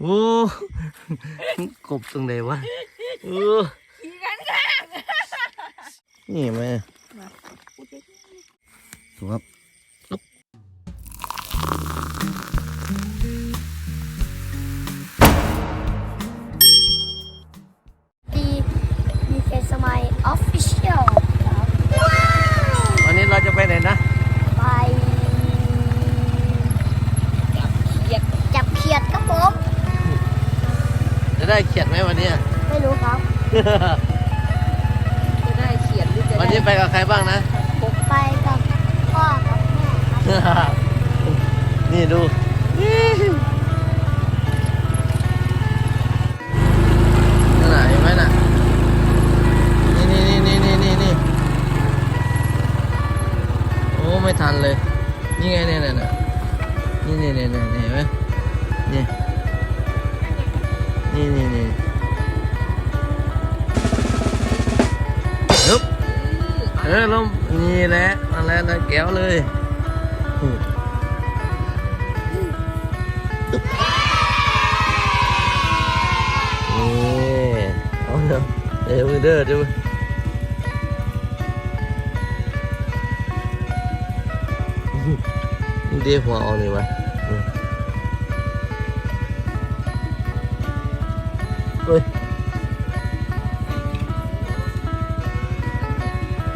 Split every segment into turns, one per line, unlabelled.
โอ้กบตรงไหนวะเออ
ขี่กันค่ะ
นี่ไหมครับ ได้
เขียด
ไหมวันนี้
ไม่รู้ครับ
จะได้เขียนหรือจะ
วัน
ได้
นี้ไปกับใครบ้างนะ
ไปกับพ่อกับแม่ครับ
นี่ดู นั่นไหนะเห็นไหมน่ะ นี่นี่นี่นี่นี่นี่โอ้ ไม่ทันเลย นี่ไงเนี่ยเนี่ยเนี่ยนี่นี่นี่นี่เห็นไแก้วเลยนี่เอาเถอะเดี๋ยวมือเด้อดูเดี๋ยวหัวเอาเลยวะเฮ้ย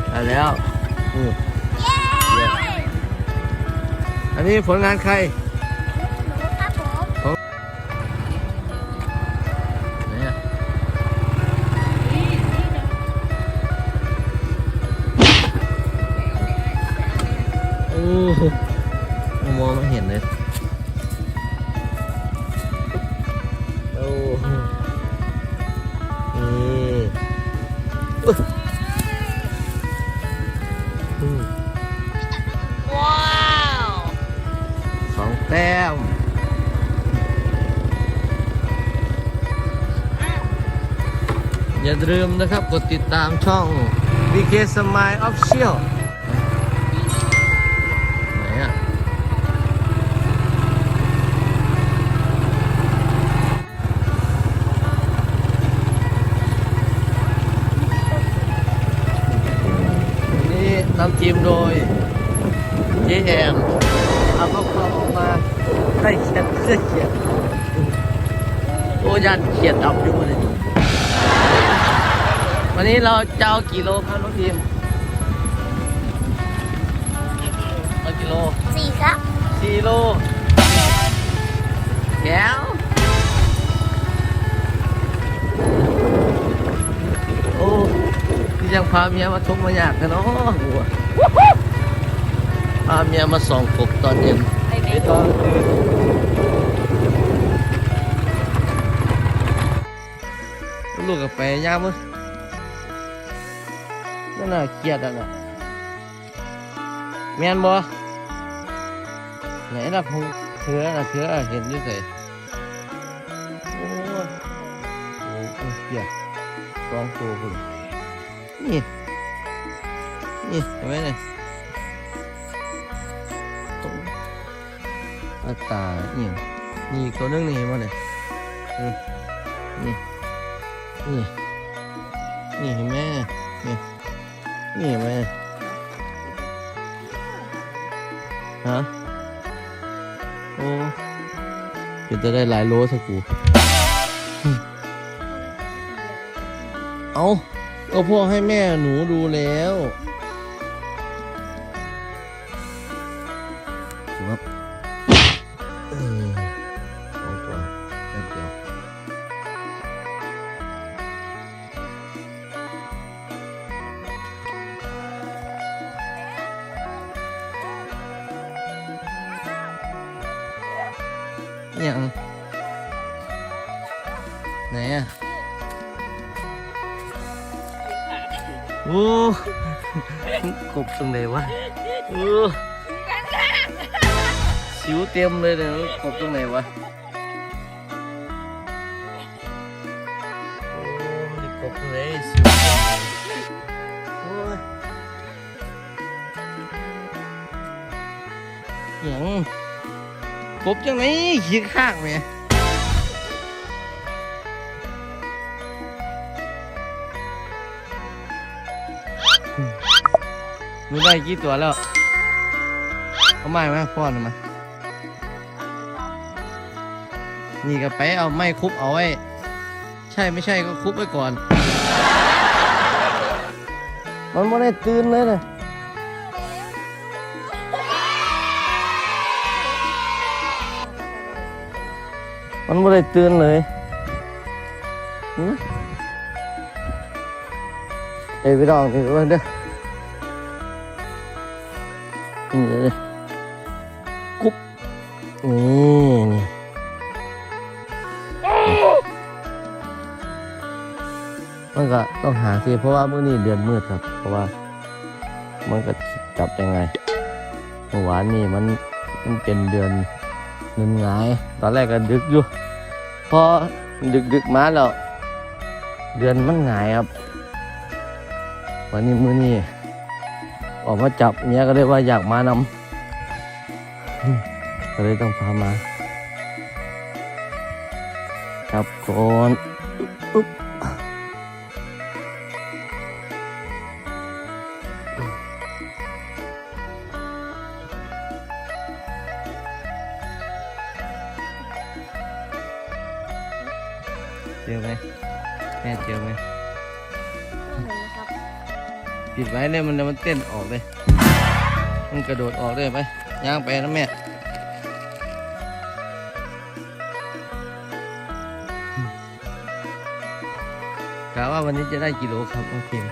ได้แล้วอืมเยี่ยม อันนี้ผลงานใคร ลืมนะครับกดติดตามช่อง BK Smile Official ไหนอะนี่นำทีมโดยเจแอมเอาพวกเขาออกมาให้เขียนเสื้อเขียนโอ้ยันเขียนดับอยู่เลย วันนี้เราจะเอากี่โลครับน้องทีมเอากี่โล
สี่ครับ
สี่โลแก้วโอ้ที่ยังพาเมียมาชมมาอยากกันเนาะหัวพาเมียมาส่องกบตอนเย็น
ไปไหน
ไอตอนคืนลูกกับไปย่ามมั้ย นั่นะเกลียดอะนะแมนบ่ไหนล่ะพงเถือน่ะเถือเห็นอยู่ไสโอ้โอ้เกลียดสองตัวพุ่นนี่ นี่เห็นไหมเนี่ยตรงอัตาเนี่ยนี่ตัวนึงนี่เห็นไหมเนี่ยนี่นี่นี่นี่เห็นไหมนี่นี่เห็ นี่แม่ฮะ โอ้เห็นจะได้หลายโลสักกู เอาก็พ่อให้แม่หนูดูแล้ว เนี่ยงไหนอะโอ้กบตรงไหนวะ กบจังไหนขี้ข้างไหมมูได้กี่ตัวแล้วเขาไม้มพ่อนมานี่ก็ไปเอาไม้คุบเอาไว้ ใช่ไม่ใช่ก็คุบไว้ก่อน มันไม่ได้ตื่นเลยนะ มันไม่ได้ตื่นเลยเอ้ยพี่น้องนี่ก็เด้อนี่เลยคุบนี่นี่มันก็ต้องหาสิเพราะว่ามื้อนี้เดือนมืดครับ เพราะว่า มันก็จับยังไงเมื่อวานนี่มันมันเป็นเดือน เงินหงาย ตอนแรกก็ดึกอยู่ พอดึกดึกมาแล้ว เดือนมันหงายครับ วันนี้มื้อนี้ออกมาจับเมียก็เลยว่าอยากมานำก็เลยต้องพามาจับก่อนอุ๊บ เจอไหมแม่เจอไหม
เห็นไหมครับ
ปิดไว้เลยมันเดี๋ยวมันเต้นออกเลย มันกระโดดออกเลยไปย่างไปนะแม่กะว่าวันนี้จะได้กิโลครับน้องพิม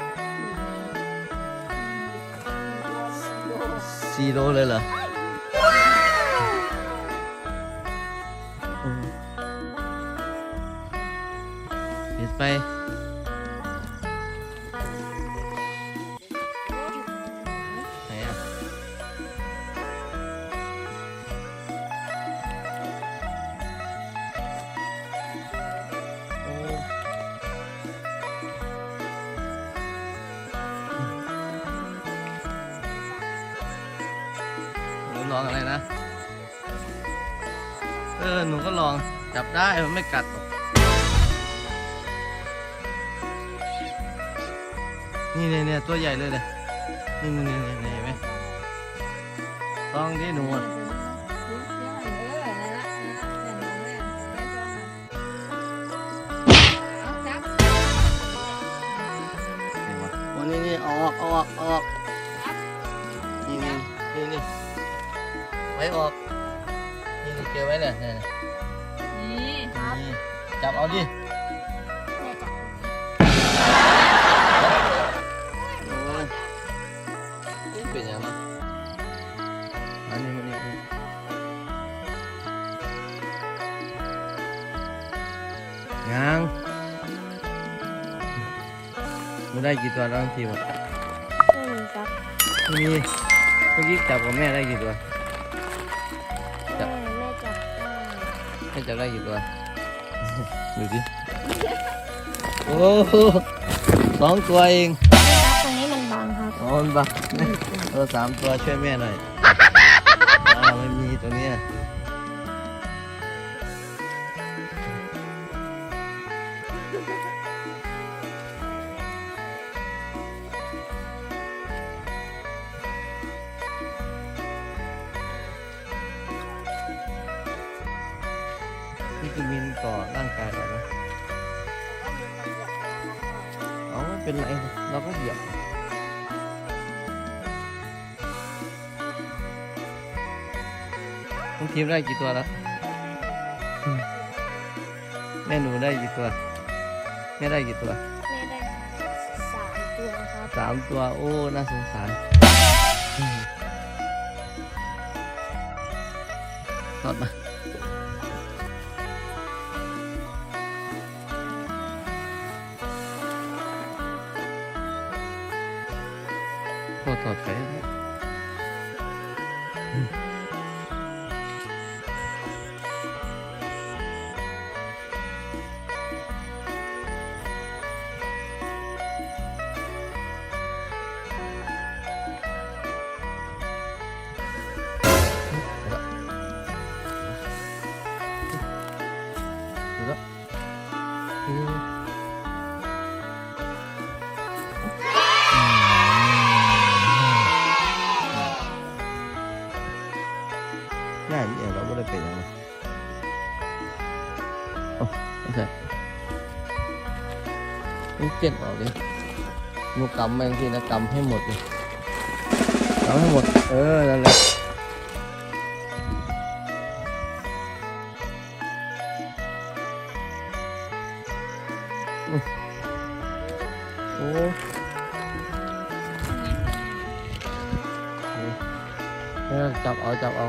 สี่โลเลยเหรออื ไปไหนอะโอ้หนูลองอะไรนะ เออ หนูก็ลองจับได้มันไม่กัดหรอก นี่เนี่ยเนี่ยตัวใหญ่เลยเลยนี่นี่นี่นี่เห็นไหมต้องที่หนูอะเห็นปะวันนี้นี่เอาออกเอาออกเอาออกนี่นี่นี่นี่ไว้ออกนี่นี่เจอไว้เลยเนี่ยเนี่ย
นี่
นี่จับเอาดิ ไม่ได้กี่ตัวแล้วทีวะ
ไม่มีครับ
ไม่มีเมื่อกี้จับกับแม่ได้กี่ตัว
แม่แม่จับได้
แม่จับได้กี่ตัว ดูดิโอ้โหสองตัวเอง
แม่ครับตรงนี้มันบางครับ
อ๋อมันบักเออสามตัวช่วยแม่หน่อย ตามินต่อร่างกายเรานะเอาไม่เป็นไรเราก็เหยียบน้องทีมได้กี่ตัวแล้วแม่หนูได้กี่ตัวแม่ได้กี่ตัว
แม่ได้สามตัวครับ
สามตัวโอ้น่าสงสารทอดมา ทอดท นูกำแม่งที่นะกำให้หมดเลยกำให้หมด เออนั่นแหละโอ้จับเอาจับเอา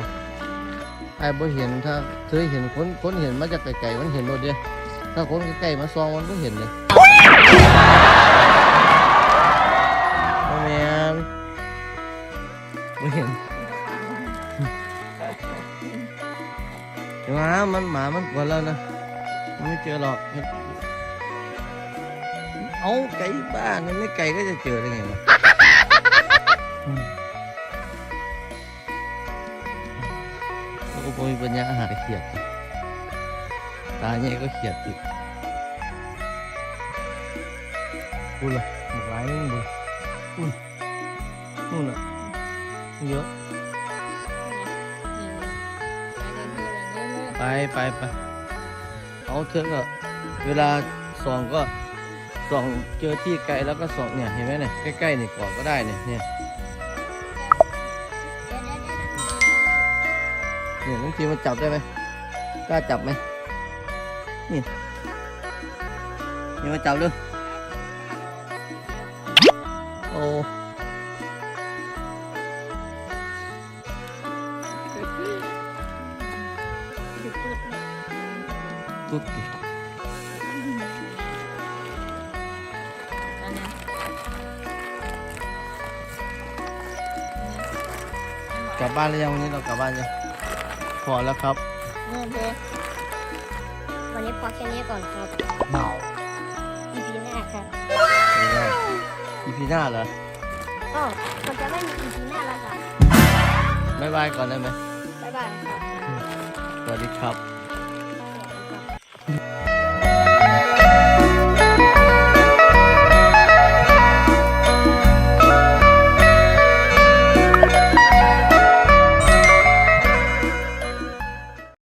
ไอ้บ่เห็นถ้าเคยเห็นคนคนเห็นมาจากไกลๆมันเห็นหมดเดียถ้าคนใกล้ๆมาซองมันก็เห็นเลย บ่เห็นหมามันหมามันกวนแล้วนะมันไม่เจอหรอก เอาไก่บ้านไม่ไก่ก็จะเจอได้ไงวะโอ้โหมีปัญญาหาเขียด ตาใหญ่ยก็เขียดอีกพูดเลยหมกหลายนึงบุอุ้ยนู่นอะ เยอะ ไปไปไปเอาเถอะก็เวลาส่องก็ส่องเจอที่ไกลแล้วก็ส่องเนี่ยเห็นไหมเนี่ยใกล้ๆนี่ก่อนก็ได้เนี่ยเนี่ยเนี่ยบางทีมันจับได้ไหมกล้าจับไหมนี่นี่มาจับดูโอ้ ตุ๊ดดิกลับบ้านหรือยังวันนี้เรากลับบ้านยังพอแล้วครับ
วันนี้พอแค่นี้ก่อนครับ
เมา
EP หน้าครับ
ไม่ได้อีพีหน้าเหรอ
อ๋อมันจะไม่มี EP หน้าแล้วครับ
บ๊ายบายก่อนได้ไหม
บ๊าย บายครับ
สวัสดีครับ